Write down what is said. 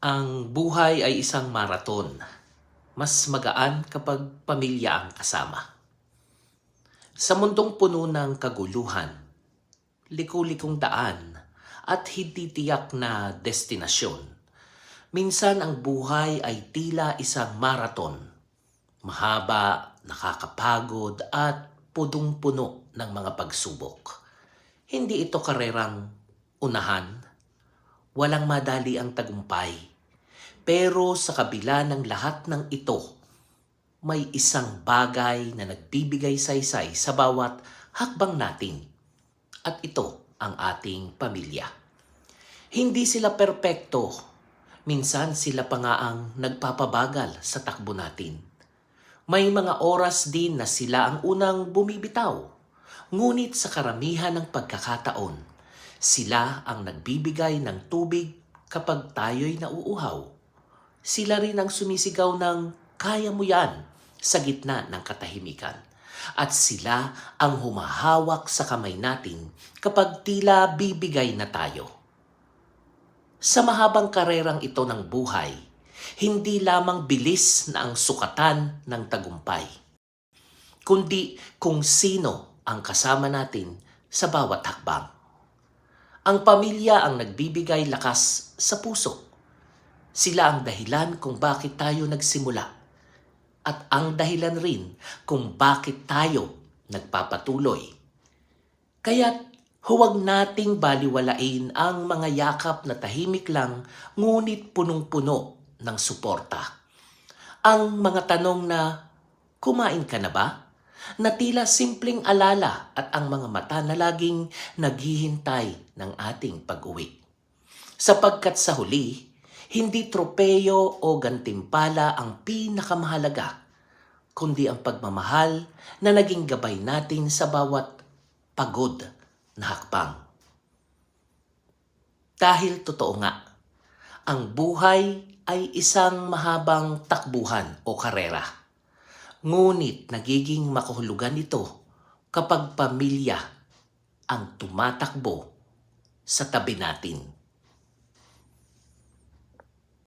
Ang buhay ay isang maraton. Mas magaan kapag pamilya ang kasama. Sa mundong puno ng kaguluhan, liku-likong daan at hindi tiyak na destinasyon, minsan ang buhay ay tila isang maraton. Mahaba, nakakapagod at pudong-puno ng mga pagsubok. Hindi ito karerang unahan, walang madali ang tagumpay. Pero sa kabila ng lahat ng ito, may isang bagay na nagbibigay saysay sa bawat hakbang natin. At ito ang ating pamilya. Hindi sila perpekto. Minsan sila pa nga ang nagpapabagal sa takbo natin. May mga oras din na sila ang unang bumibitaw. Ngunit sa karamihan ng pagkakataon, sila ang nagbibigay ng tubig kapag tayo'y nauuhaw. Sila rin ang sumisigaw ng kaya mo yan sa gitna ng katahimikan. At sila ang humahawak sa kamay natin kapag tila bibigay na tayo. Sa mahabang karerang ito ng buhay, hindi lamang bilis na ang sukatan ng tagumpay, kundi kung sino ang kasama natin sa bawat hakbang. Ang pamilya ang nagbibigay lakas sa puso. Sila ang dahilan kung bakit tayo nagsimula at ang dahilan rin kung bakit tayo nagpapatuloy. Kaya't huwag nating baliwalain ang mga yakap na tahimik lang ngunit punong-puno ng suporta. Ang mga tanong na, kumain ka na ba? Na tila simpleng alala at ang mga mata na laging naghihintay ng ating pag-uwi. Sapagkat sa huli, hindi tropeyo o gantimpala ang pinakamahalaga, kundi ang pagmamahal na naging gabay natin sa bawat pagod na hakbang. Dahil totoo nga, ang buhay ay isang mahabang takbuhan o karera. Ngunit nagiging makahulugan ito kapag pamilya ang tumatakbo sa tabi natin.